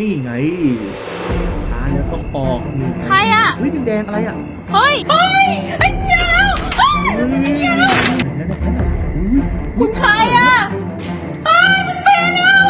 นี่ไงตาเนี่ยต้องออกนี่ไงใครอะ เฮ้ยแดงๆอะไรอะเฮ้ย เฮ้ยไอ้ยาวเฮ้ยเฮ้ยนั่นน่ะนั่นน่ะอุ้ยคุณใครอะเฮ้ยมันเป็นแล้ว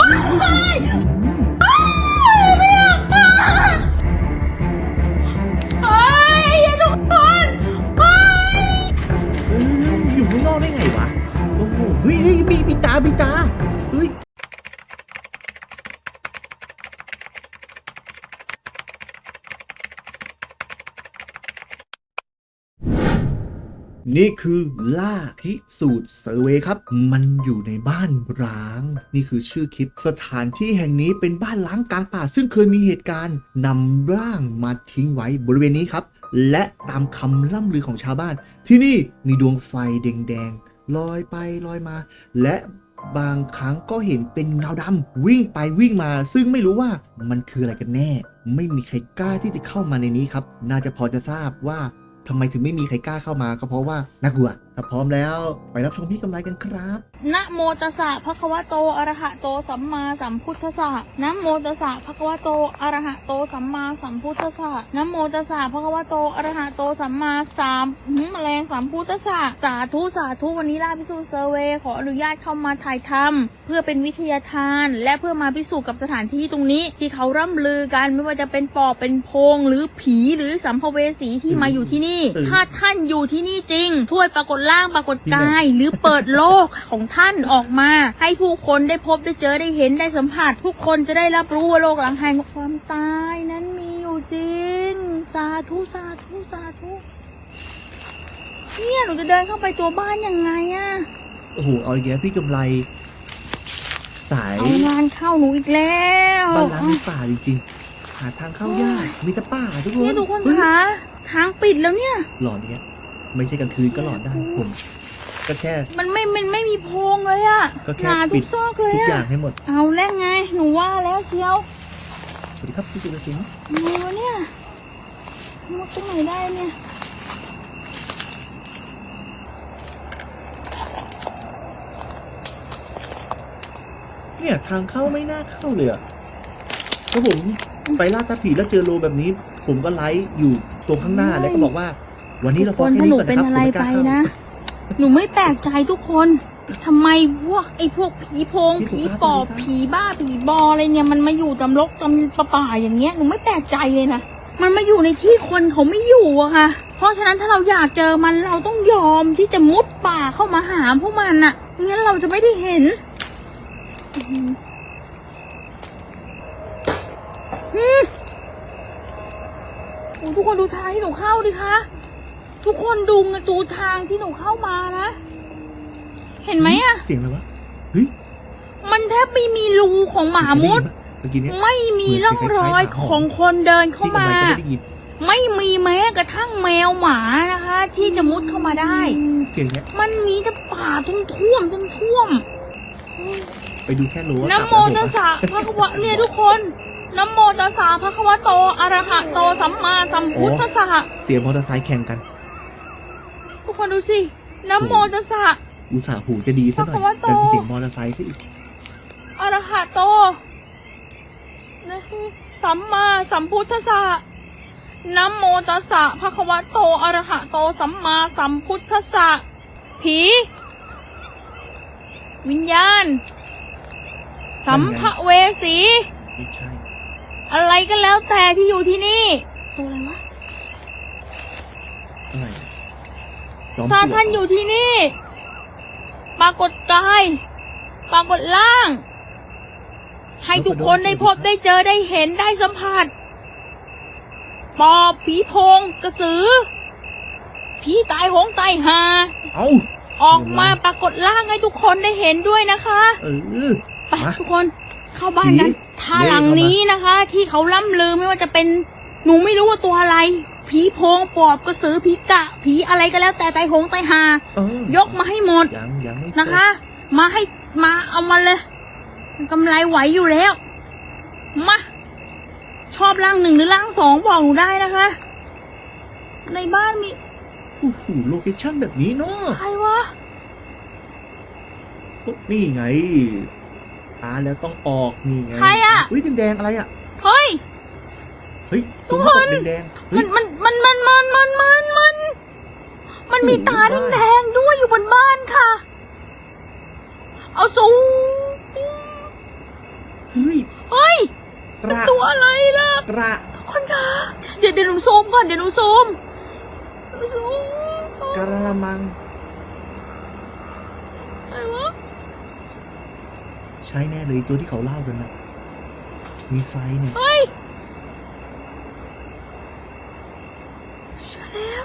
อะไรเนี่ยเฮ้ยเฮ้ยไม่อยากมาเฮ้ยทุกคนเฮ้ยเฮ้ยอยู่ข้างนอกได้ไงวะโอ้โหเฮ้ยเฮ้ยมีมีตามีตาเฮ้ย นี่คือล่าพิสูจน์เซอร์เวยครับ มันอยู่ในบ้านร้าง นี่คือชื่อคลิปสถานที่แห่งนี้เป็นบ้านล้างกลางป่า ซึ่งเคยมีเหตุการณ์นำร่างมาทิ้งไว้บริเวณนี้ครับ และตามคำล่ำลือของชาวบ้าน ที่นี่มีดวงไฟแดงๆลอยไปลอยมา และบางครั้งก็เห็นเป็นเงาดำวิ่งไปวิ่งมา ซึ่งไม่รู้ว่ามันคืออะไรกันแน่ ไม่มีใครกล้าที่จะเข้ามาในนี้ครับ น่าจะพอจะทราบว่า ทำไมถึงไม่มีใครกล้าเข้ามาก็เพราะว่าน่ากลัว ถ้าพร้อมแล้วไปรับชมพี่กำไรกันครับ นะโมตัสสะภะคะวะโตอะระหะโตสัมมาสัมพุทธัสสะนะโมตัสสะภะคะวะโตอะระหะโตสัมมาสัมพุทธัสสะนะโมตัสสะภะคะวะโตอะระหะโตสัมมาสามหืมแมลงสัมพุทธัสสะสาธุสาธุวันนี้ล่าพิสูจน์เซอร์เวย์ขออนุญาตเข้ามาถ่ายทำเพื่อเป็นวิทยาทาน และเพื่อมาพิสูจน์กับสถานที่ตรงนี้ ที่เขาร่ำลือกันไม่ว่าจะเป็นปอบเป็นโพงหรือผีหรือสัมภเวสีที่มาอยู่ที่นี่อืมถ้าท่านอยู่ที่นี่จริง ช่วยปรากฏร่างปรากฏกาย หรือเปิดโลกของท่านออกมา ให้ผู้คนได้พบได้เจอได้เห็นได้สัมผัส ทุกคนจะได้รับรู้ว่าโลกหลังแห่งความตายนั้นมีอยู่จริง สาธุ สาธุ สาธุ เนี่ยหนูจะเดินเข้าไปตัวบ้านยังไงอะโอ้โหเอาอีกแล้วพี่กำไรสายเอางานเข้าหนูอีกแล้วบ้านล้างในป่าจริงๆหาทางเข้ายากมีแต่ป่าทุกคนเนี่ยทุกคนเฮ้ยคะทางปิดแล้วเนี่ยหลอนเนี้ย ไม่ใช่กลางคืนก็หลอนได้ผม ก็แค่ มันไม่ มันไม่มีโพรงเลยอะก็แค่หาทุปิกดซอกเลยทุกอย่างอะให้หมดเอาแล้วไง หนูว่าแล้วเชียวสวัสดีครับพี่จุลศิลป์มีวะเนี่ยมุดตรงไหนได้เนี่ยเนี่ยทางเข้าไม่น่าเข้าเลยอะเพราะผมไปล่าตาผีแล้วเจอโลแบบนี้ ผมก็ไลฟ์อยู่ตรงข้างหน้าแล้วก็บอกว่า วันนี้เราทุกพอคนแค่ถ้าหนี้นูก่อนเป็นนะครับอะไรผมม่กไปล้าเข้านะ หนูไม่แปลกใจทุกคนทำไมพวกไอ้พวกผีโพงผีผีสุภาพปอบผีสุภาพผีบ้าผีบออะไรเนี่ยมันมาอยู่ตำรกตำประป่าอย่างเงี้ยหนูไม่แปลกใจเลยนะมันมาอยู่ในที่คนเขาไม่อยู่อะค่ะ เพราะฉะนั้นถ้าเราอยากเจอมันเราต้องยอมที่จะมุดป่าเข้ามาหาพวกมันอะไม่งั้นเราจะไม่ได้เห็นอื้อหืออืมโอ้ทุกคนดูทางที่หนูเข้าดิคะ ทุกคนดูดูทางที่หนูเข้ามานะ เห็นไหมอะเสียงอะไรวะเฮ้ยมันแทบไม่มีรูของหมามุด เมื่อกี้เนี้ยไม่มีร่องรอยของคนเดินเข้าพี่กำมาไรก็ไม่ได้ยินไม่มีแม้กระทั่งแมวหมานะคะ ที่จะมุดเข้ามาได้ เสียงเนี้ยมันมีแต่ป่าทุ่มท่วมทุ่มท่วมไปดูแค่รั้วนะโมตัสสะพระคะวะเนี่ยทุกคนนะโมตัสสะพระคะวะโตอะระหะโตสัมมาสัมพุทธัสสะ เสียงมอเตอร์ไซค์แข่งกันทุก คนดูสินะโมตัสสะอุตส่าห์หูจะดีซะหน่อยพระคะวะโตแต่มีเสียงมอเตอร์ไซค์ซะอีกอะระหะโตนะสัมมาสัมพุทธัสสะนะโมตัสสะภะคะวะโตอะระหะโตสัมมาสัมพุทธัสสะผี วิญญาณ สัมภเวสีไม่ใช่อะไรก็แล้วแต่ที่อยู่ที่นี่ ตัวอะไรวะ อะไร จอมถ้าปลวกท่านอยู่ที่นี่ ปรากฏกาย ปรากฏร่าง ให้ทุกคนได้พบได้เจอได้เห็นได้สัมผัส ปอบผีโพงกระสือ ผีตายโหงตายหา เอ้าออกมาปรากฏร่างให้ทุกคนได้เห็นด้วยนะคะ เออ ไปมาทุกคนเข้าบ้านกันผีถ้าหลังนี้นะคะ ที่เขาล่ำลือไม่ว่าจะเป็นหนูไม่รู้ว่าตัวอะไร ผีโพงปอบกระสือผีกะ ผีอะไรก็แล้วแต่ตายโหงตายหา เออยกมาให้หมดยังยังไม่จบนะคะ มาให้มาเอามาเลยกำไรไหวอยู่แล้วมาชอบร่างหนึ่งหรือร่างสองบอกหนูได้นะคะ ในบ้านมีโอ้โหโลเคชั่นแบบนี้เนาะใครวะนี่ไงตาแล้วต้องออกนี่ไงใครอะ อุ้ยแดงๆอะไรอะเฮ้ย เฮ้ยตรงหน้าอกแดงๆเฮ้มัยนมันมันมันมันมันมันมันมันมีโอ้โหตาแดงๆด้วยอยู่บนบ้านค่ะ เอาสูงเฮ้ยเฮ้ยกระตัวอะไรล่ะ กระทุกคนคะเดี๋ยวเดี๋ยวหนูซูมก่อนเดี๋ยวหนูซูมหนูซูมกระมัง อะไรวะใช่แน่เลยตัวที่เขาเล่ากันนะมีไฟเนี่ยเฮ้ยเจอ แล้ว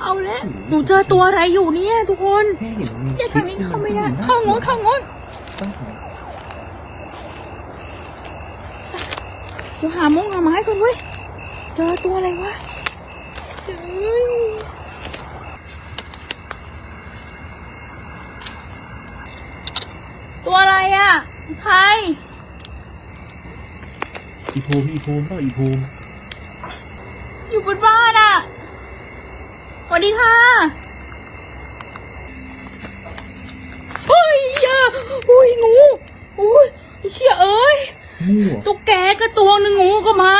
เอาแล้ว หนูเจอตัวอะไรอยู่เนี่ย ทุกคนแม่เห็นมีอย่าทางนี้เข้าไม่ได้คลิปเข้าโน้นเข้าโน้นต้องหาเดี๋ยวหามุ้งหาไม้ก่อนเว้ย เจอตัวอะไรวะเฮ้ยตัวอะไรอะใคร อีภูมิอีภูมิก็อีภูมิ อยู่บนบ้านอะ ส วัสดีค่ะเฮ้ยอะอุ้ยงูอุ้ยไอ้เชี่ยเอ้ยงูเหรอตุ๊กแกก็ตัวหนึ่งงูก็มา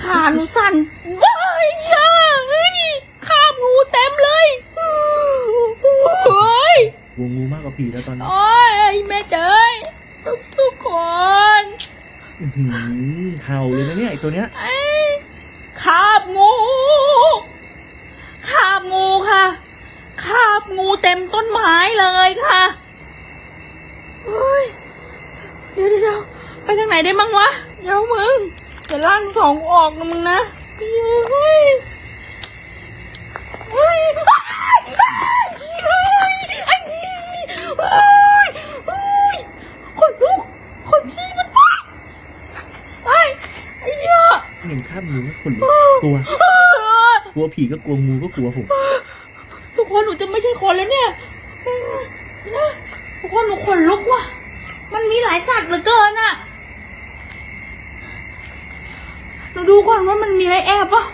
ขาหนูสั่นว้ายย่าเฮ้ยคาบงูเต็มเลยโอ้ยกลัวงูมากกว่าผีแล้วตอนนี้โอ้ยแม่เจ้ยทุกทุกคนอื้อหือเห่าเลยนะเนี่ยไอตัวเนี้ยไอ้ คาบงูคาบงูค่ะคาบงูเต็มต้นไม้เลยค่ะเฮ้ยเดี๋ยวเดี๋ยวไปทางไหนได้มั่งวะเดี๋ยวมึงจะล่างสองออกนะมึงนะเฮ้ยเฮ้ยเฮ้ยเฮ้ยไอ้เฮ้ยเฮ้ยเฮ้ยคนลุกคนขี้มันไปไอ้ไอ้เหี้ย เห็นข้ามงูก็ขนลุกกลัว กลัวผีก็กลัวงูก็กลัวผม ทุกคนหนูจะไม่ใช่คนแล้วเนี่ยทุกคนหนูขนลุกว่ะ มันมีหลายสัตว์เหลือเกินอะ หนูดูก่อนว่ามันมีอะไรแอบปะ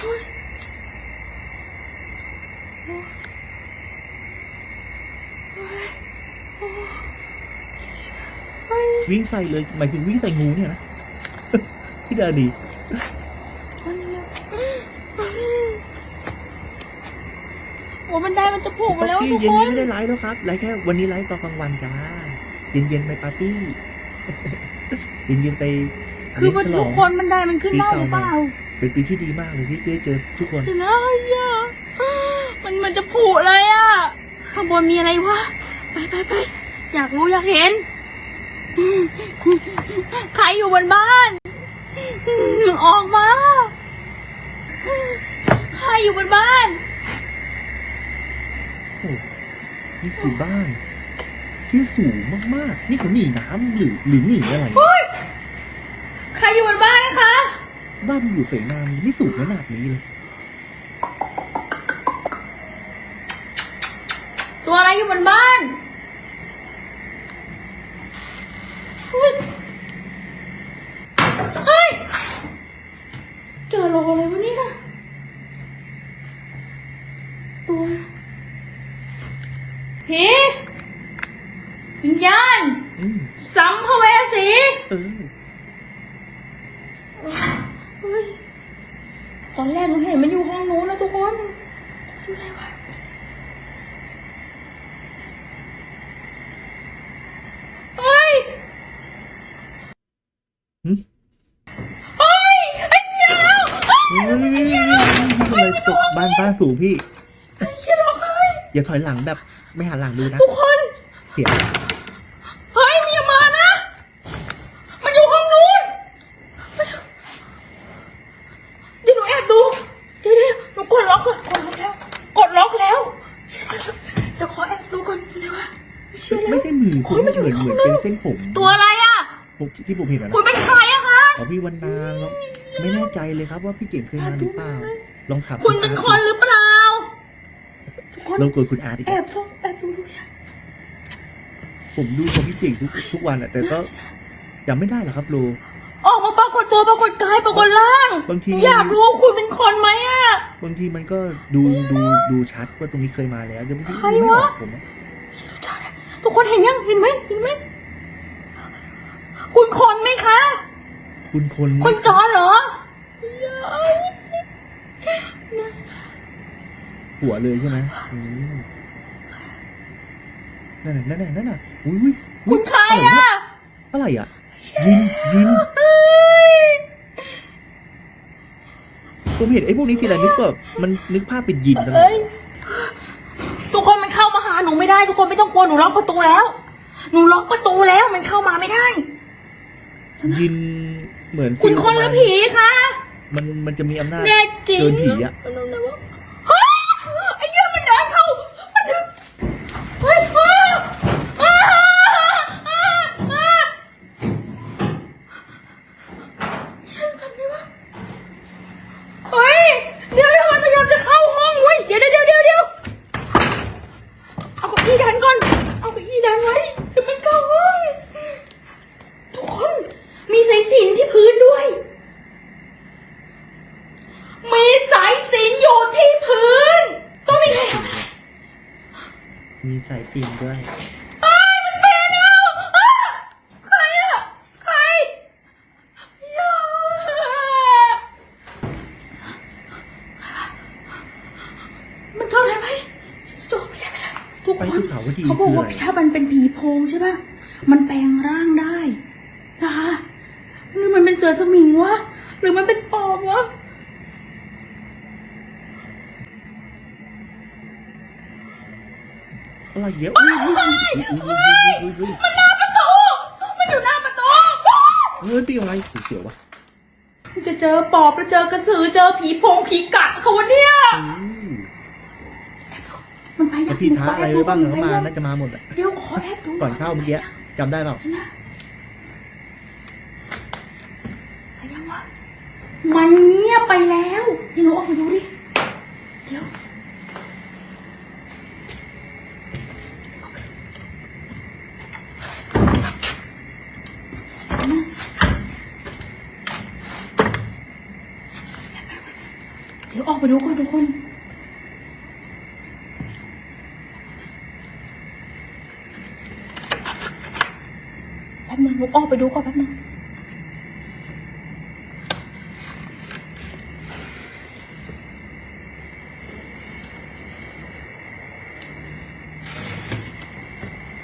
เฮ้ยวิ่งใส่เลยหมายถึงวิ่งใส่งูเนี่ยนะพี่ดาดี โอ้บันไดมันจะโผล่มาแล้วปาร์ทุตี้กเย็นคนี้นไม่ได้ไลฟ์แล้วครับไลฟ์แค่วันนี้ไลฟ์ตอนกลางวันจ้าเย็นเย็นๆไปปาร์ตี้ เย็นเย็นๆไปคือมันเลี้ยงฉลทุองกคนบันไดมันขึ้นได้หรือเปล่าเป็นปีที่ดีมากเลยที่ได้เจอทุกคน เดี๋ยวนะไอ้เหี้ยมันมันจะผุเลยอะข้างบนมีอะไรวะไปไปไปอยากรู้อยากเห็นใครอยู่บนบ้านออกมา ใครอยู่บนบ้าน โอ้นี่คือบ้าน ที่สูงมากๆ นี่เขาหนีน้ำหรือหรือหนีอะไรใครอยู่บนบ้านนะคะ บ้านมันอยู่เสนามันไม่สูงขนาดนี้เลย ตัวอะไรอยู่บนบ้านเฮ้ยเฮ้ย เจอโลอะไรวะเนี่ย ตัวผีวิญญาณ อืม สัมภเวสี เออ เฮ้ย ตอนแรกหนูเห็นมันอยู่ห้องนู้นนะทุกคนอยู่ไหนวะเฮ้ยหึเฮ้ยไอ้เหี้ยอะไรตกบ้านบ้านสูงพี่อย่าถอยหลังแบบไม่หันหลังดูนะทุกคน เสียง เฮ้ยมันอย่ามานะ มันอยู่ห้องนู้นเดี๋ยวหนูแอบดู เดี๋ยวเดี๋ยวหนูกดล็อกก่อนกดล็อกแล้ว กดล็อกแล้วเชื่อเดี๋ยวขอแอบดูก่อนเดี๋ยวว่าเชื่อแล้วไม่ใช่มือผมเหมือนเหมือนเป็นเส้นผมตัวอะไรอะผมที่ผมเห็นอะคุนะณเป็นใครอะคะอ๋อพี่วันนาแล้วไม่แน่ใจเลยครับว่าพี่เก่งเคยมาหรือเปล่า ลองถามคุณเป็นคนหรือเปล่าทุกคนลองกดคุณอาร์ตอีกแอบส่องแอบดูดูเนี่ยผมดูของพี่เก่งทุกทุกวันอะแต่ก็จำไม่ได้หรอกครับโลออกมาปรากฏตัวปรากฏกายปรากฏร่างบางทีหนูอยากรู้ว่าคุณเป็นคนไหมอะบางทีมันก็ดูดูดูชัดว่าตรงนี้เคยมาแล้วยังไม่ใครไม่วะออกผมอะทุก คนเห็นยังเห็นไหมเห็นไหมคุณคนไหมคะ คุณคนคุณจอนเหรอ หัวเลยใช่ไหมอืมนั่นน่ะนั่นน่ะนั่นน่ะอุ้ยอุ้ยคุณใครอะอะไรอะยินยินผมเห็นไอ้พวกนี้ทีไรนึกแบบมันนึกภาพเป็นยินตลอด เอ้ยทุกคนมันเข้ามาหาหนูไม่ได้ ทุ กคนไม่ต้องกลัวหนูล็อกประตูแล้ว หนูล็อกประตูแล้วมันเข้ามาไม่ได้ ยินเหมือนคุณคนหรือผีคะ มันมันจะมีอำนาจแน่จริง เกินผีอะเฮ้ยไอ้เหี้ยมันเดินเข้ามันเดินเฮ้ยอ้าอ้าอ้าอ้าทำไงวะเฮ้ยเดี๋ยวเดี๋ยวมันพยายามจะเข้าห้องเว้ยเดี๋ยวเดี๋ยวเดี๋ยวเดี๋ยวเดี๋ยวเอาเก้าอี้ดันก่อนเอาเก้าอี้ดันไว้เดี๋ยวมันเข้าห้องทุกคนมีสายสิญจนที่พื้นด้วย มีสายสิญจนอยู่ที่พื้น ต้องมีใครทำอะไร มีสายติ่งด้วยอ้ายมันเป็นแล้วอ้าใครอะใครอย่ามันเข้าได้ไหมโจไม่ได้ไม่ได้ทุกไปคนสุขาวดีเขาบอกคือว่าอะไร ถ้ามันเป็นผีโพงใช่ปะมันแปลงร่างได้นะคะหรือมันเป็นเสือสมิงวะ อะไรเยอะอุ้ยอุ้ยอุ้ยอุ้ยอุ้ยอุ้ยอุ้ยมันหน้าประตู มันอยู่หน้าประตูเฮ้ยปีอะไรเสียวๆวะจะเจอปอบแล้วเจอกระสือเจอผีโพงผีกะเขาวะเนี่ยอืมมันไปแต่นะพี่ท้าอะไรไว้บ้างเหรอเขามาเดี๋ยวน่าจะมาหมดอะเดี๋ยวขอแอบดูก่อนเข้าเมื่อกี้จำได้เปล่าไปยังวะมันเงียบไปแล้วเดี๋ยวหนูออกไปดูดิ เดี๋ยวออกไปดูก่อนทุกคน แป๊บนึงลูกออกไปดูก่อนแป๊บนึง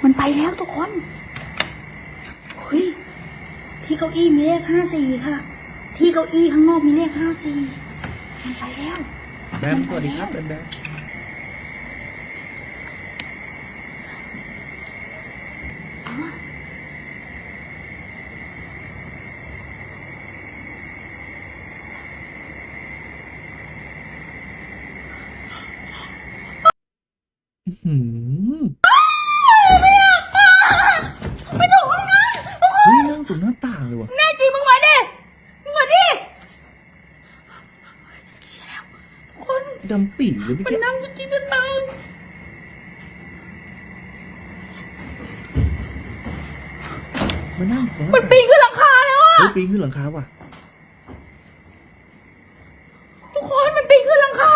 มันไปแล้วทุกคนเฮ้ยที่เก้าอี้มีเลขห้าสี่ค่ะ ที่เก้าอี้ข้างนอกมีเลขห้าสี่ มันไปแล้วแบมสวัสดีครับแบมแบมอื้อหือไม่ถูกห้องนั้น เฮ้ยนั่งตรงหน้าต่างเลยว่ะ แน่จริงมึงมาดิมึงมาดิเชี่ยแล้วทุกคน ดำปี่เลยเมื่อมันกี้นั่งอยู่ที่หน้าต่างมานั่งตรงหมัน้านต่างปีนขึ้นหลังคาแล้วอะเฮ้ยปีนขึ้นหลังคาว่ะ ทุกคนมันปีนขึ้นหลังคา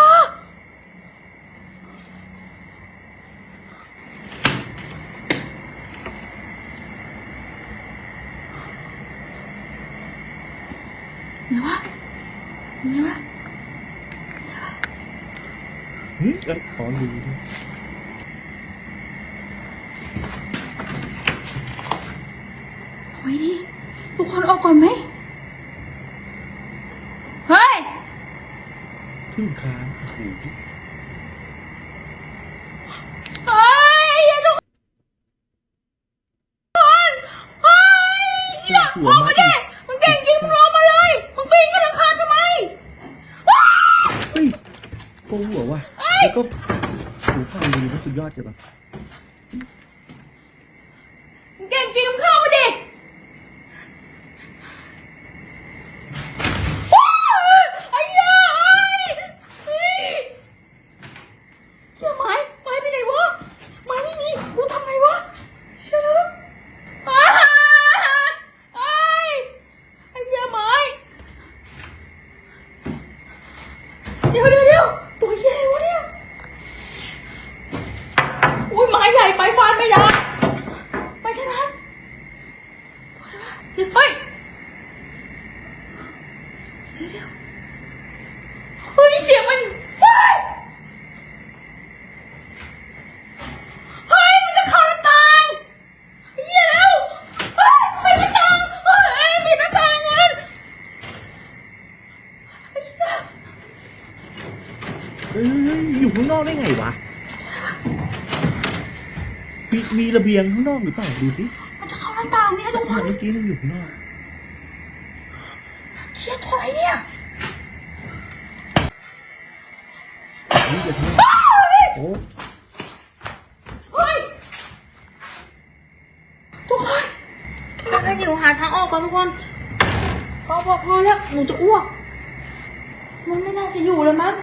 ไหนวะไหนวะ เฮ้ยเอ้ยขอดูด้วย เอาไว้ดิทุกคนออกก่อนไหมเฮ้ย ขึ้นหลังคาโอ้โห เฮ้ยอย่าทุกคนเฮ้ยเชี่ย หัวออกมาดิมึงเก่งจริงมึงลงมาเลย มึงปีนขึ้นหลังคาทำไมว้าวเฮ้ยโกงหัวว่ะแล้วก็หูฟังดีนะสุดยอดเลยป่ะ มึงเก่งจริงมึงเข้ามาดิว้าวไอ้เหี้ยเฮ้ยเชี่ยไม้ไม้ไปไหนวะไม้ไม่มีกูทำไงวะเชี่ยแล้วอ้าวไอ้ไอ้เหี้ยไม้ เดี๋ยวเดี๋ยวเดี๋ยวตัวเหี้ยอะไรวะเนี่ย อุ้ย เฮ้ยเฮ้ยเสียงมันเฮ้ยเฮ้ยมันจะเข้าหน้าต่างเหี้ยแล้วเฮ้ยปิดหน้าต่างเฮ้ยปิดหน้าต่างงั้น เฮ้ยเฮ้ยอยู่ข้างนอกได้ไงวะมีมีระเบียงข้างนอกหรือเปล่าดูสิมันจะเข้าหน้าต่างเนี่ยทุกคนเมื่อกี้มันอยู่ข้างนอกเชี่ยตัวอะไรเนี่ยนี่จะทำโอ้เฮ้ยทุกคนให้หนูหาทางออกก่อนทุกคนพอพอพอแล้วหนูจะอ้วก มันไม่น่าจะอยู่แล้วมั้ง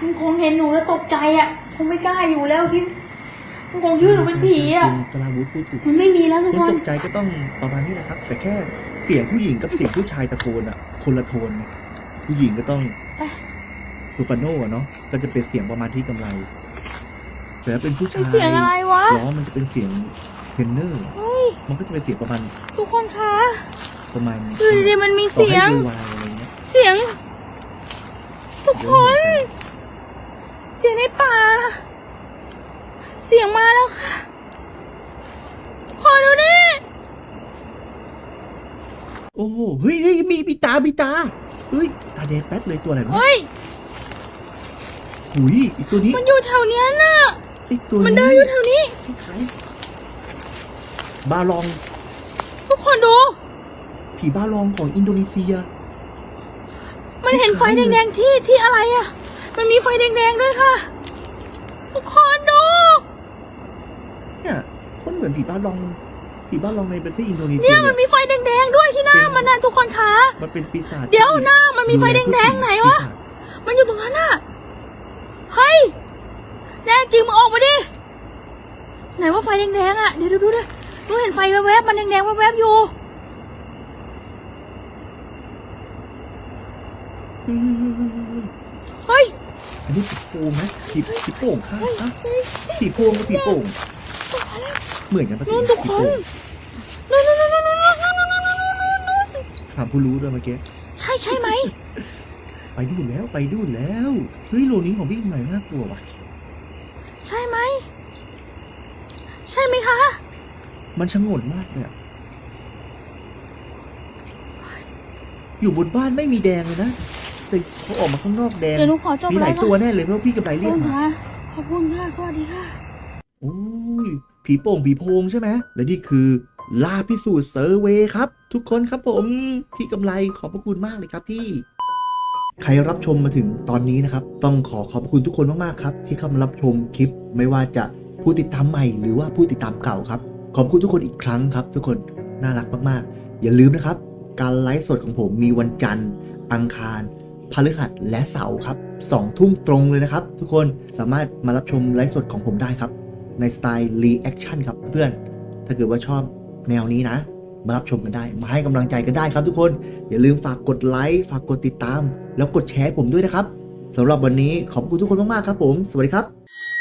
มันคงเห็นหนูแล้วตกใจอะคงไม่กล้าอยู่แล้วคิดมันคงคิดว่าหนูเป็นผีอะคุณสลาวุธพูดถูกมันไม่มีแล้วทุกคนคนตกใจก็ต้องประมาณนี้แหละครับ แต่แค่เสียงผู้หญิงกับเสียงผู้ชายตะโกนอะ คนละโทนไงผู้หญิงก็ต้องไปซูปาโน่อะเนาะก็จะเป็นเสียงประมาณที่กำไร แต่ถ้าเป็นผู้ชายเสียงอะไรวะร้องมันจะเป็นเสียงเทรนเนอร์ เฮ้ยมันก็จะเป็นเสียงประมาณทุกคนคะประมาณอยู่ดีๆมันมีเสียง ต่อให้โวยวายอะไรเงี้ยเสียง ทุกคน เสียงในป่า เสียงมาแล้วค่ะ ขอดูดิโอ้โหเฮ้ยเฮ้ยมีมีตามีตา เฮ้ย ตาแดงแป๊ดเลยตัวอะไรวะเฮ้ย หุยอีกตัวนี้มันอยู่แถวเนี้ยน่ะ ไอ้ตัวมันเดินอยู่แถวนี้คล้ายๆบาลอง ทุกคนดู ผีบาลองของอินโดนีเซีย มันเห็นไฟแดงๆที่ที่อะไรอะ มันมีไฟแดงๆด้วยค่ะ ทุกคนดู เนี่ยคนเหมือนผีบ้านลองผีบ้านลองในประเทศอินโดนีเซีเนี่ยยเนี่มันยมีไฟแดงๆด้วยที่หน้าเป็นมันนะทุกคนคะ มันเป็นปีศาจเดี๋ยวที่หน้ามันมีไฟแดงๆไหนวะปีศาจมันอยู่ตรงนั้นน่ะ เฮ้ย แน่จริงมึงออกมาดิ ไหนว่าไฟแดงๆอะ เดี๋ยวดูดูดิดูเห็นไฟแวบๆมันแดงๆแวบๆอยู่เฮ้ยเฮ้ย อันนี้ผีโป่งไหมผีผีโป่งข้างอะผีโป่งกับผีโป่งเหมือนกันปะนู่นทุกผีคโป่นงนู่นนู่นนู่นนู่นนู่นนู่นนู่นถามผู้รู้ด้วยเมื่อกี้ ใช่ใช่ไหมไปดูนแล้วไปดูนแล้ว เฮ้ยโลนี้ของพี่ใหม่น่ากลัวว่ะ ใช่ไหมใช่ไหมคะ มันชะงนมากเลยอะอยู่บนบ้านไม่มีแดงเลยนะ แต่เขาออกมาข้างนอกแดงเดี๋ยวหนูขอจบมีหไลลายฟ์ตัวก่อนแน่เลยเพราะพี่กับไรขอบเรียคุกณมาค่ะขอบคุณค่ะ สวัสดีค่ะโอ้ยผีโป่งผีโพงใช่ไหมและนี่คือล่าพิสูจน์เซอร์เวย์ครับ ทุกคนครับผม พี่กำไรขอบพระคุณมากเลยครับพี่ ใครรับชมมาถึงตอนนี้นะครับ ต้องขอขอบคุณทุกคนมากๆครับ ที่เข้ามารับชมคลิปไม่ว่าจะผู้ติดตามใหม่หรือว่าผู้ติดตามเก่าครับ ขอบคุณทุกคนอีกครั้งครับ ทุกคนน่ารักมากๆ อย่าลืมนะครับ การไลฟ์สดของผมมีวันจันทร์ อังคาร พฤหัสและเสาร์ครับสองทุ่มตรงเลยนะครับ ทุกคนสามารถมารับชมไลฟ์สดของผมได้ครับ ในสไตล์รีแอคชั่นครับเพื่อน ถ้าเกิดว่าชอบแนวนี้นะ มารับชมกันได้ มาให้กำลังใจกันได้ครับทุกคน อย่าลืมฝากกดไลค์ฝากกดติดตาม แล้วกดแชร์ผมด้วยนะครับสำหรับวันนี้ขอบคุณทุกคนมากๆครับผม สวัสดีครับ